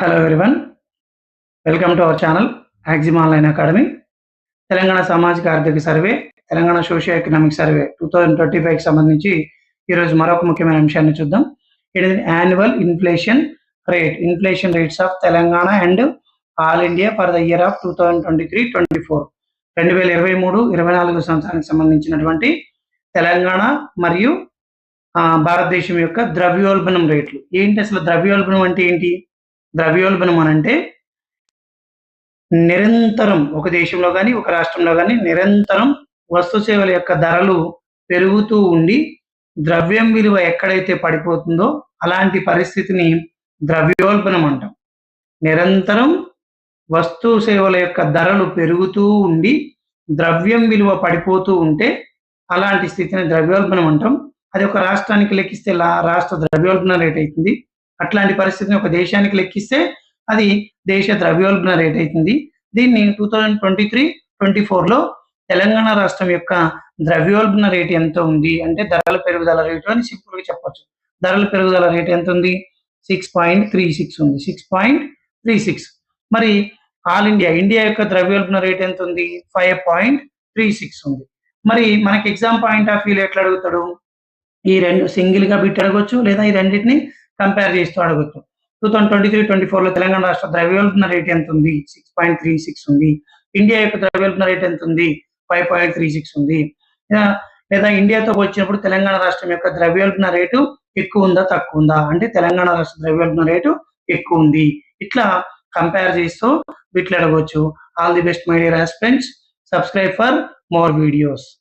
Hello everyone welcome to our channel Axiom online academy Telangana సామాజిక ఆర్థిక survey Telangana socio economic survey two thousand twenty ఫైవ్కి సంబంధించి ఈరోజు మరొక ముఖ్యమైన అంశాన్ని చూద్దాం. It is annual inflation rate inflation rates of Telangana and all India for the year of two thousand twenty three twenty four రెండు వేల ఇరవై మూడు ఇరవై నాలుగు సంవత్సరానికి సంబంధించినటువంటి తెలంగాణ మరియు భారతదేశం యొక్క ద్రవ్యోల్బణం రేట్లు. ఏంటి అసలు ద్రవ్యోల్బణం అంటే ఏంటి? ద్రవ్యోల్బణం అని అంటే నిరంతరం ఒక దేశంలో కానీ ఒక రాష్ట్రంలో కానీ నిరంతరం వస్తు సేవల యొక్క ధరలు పెరుగుతూ ఉండి ద్రవ్యం విలువ ఎక్కడైతే పడిపోతుందో అలాంటి పరిస్థితిని ద్రవ్యోల్బణం అంటాం నిరంతరం వస్తు సేవల యొక్క ధరలు పెరుగుతూ ఉండి ద్రవ్యం విలువ పడిపోతూ ఉంటే అలాంటి స్థితిని ద్రవ్యోల్బణం అంటాం అది ఒక రాష్ట్రానికి లెక్కిస్తే రాష్ట్ర ద్రవ్యోల్బణ రేట్ అవుతుంది. అట్లాంటి పరిస్థితిని ఒక దేశానికి లెక్కిస్తే అది దేశ ద్రవ్యోల్బణ రేట్ అవుతుంది. దీన్ని two thousand twenty three twenty ఫోర్లో తెలంగాణ రాష్ట్రం యొక్క ద్రవ్యోల్బణ రేటు ఎంత ఉంది అంటే ధరల పెరుగుదల రేటు అని సింపుల్గా చెప్పొచ్చు. ధరల పెరుగుదల రేట్ ఎంత ఉంది? సిక్స్ పాయింట్ త్రీ సిక్స్ ఉంది. సిక్స్ పాయింట్ త్రీ సిక్స్ మరి ఆల్ ఇండియా ఇండియా యొక్క ద్రవ్యోల్బణ రేట్ ఎంత ఉంది? ఫైవ్ పాయింట్ త్రీ సిక్స్ ఉంది. మరి మనకి ఎగ్జామ్ పాయింట్ ఆఫ్ వ్యూలో ఎట్లా అడుగుతాడు? ఈ రెండు సింగిల్గా బిట్ అడగొచ్చు లేదా ఈ రెండింటిని కంపేర్ చేస్తూ అడగొచ్చు two thousand twenty three twenty ఫోర్లో తెలంగాణ రాష్ట్ర ద్రవ్యోల్బణ రేట్ ఎంత ఉంది సిక్స్ పాయింట్ త్రీ సిక్స్ ఉంది. ఇండియా యొక్క ద్రవ్యోల్బణ రేట్ ఎంత ఉంది ఫైవ్ పాయింట్ త్రీ సిక్స్ ఉంది. లేదా- లేదా ఇండియాతో వచ్చినప్పుడు తెలంగాణ రాష్ట్రం యొక్క ద్రవ్యోల్బణ రేటు ఎక్కువ ఉందా తక్కువ ఉందా? అంటే తెలంగాణ రాష్ట్ర ద్రవ్యోల్బణ రేటు ఎక్కువ ఉంది. ఇట్లా కంపేర్ చేస్తూ వీటిలో అడగవచ్చు. All the best my dear aspirants subscribe for more videos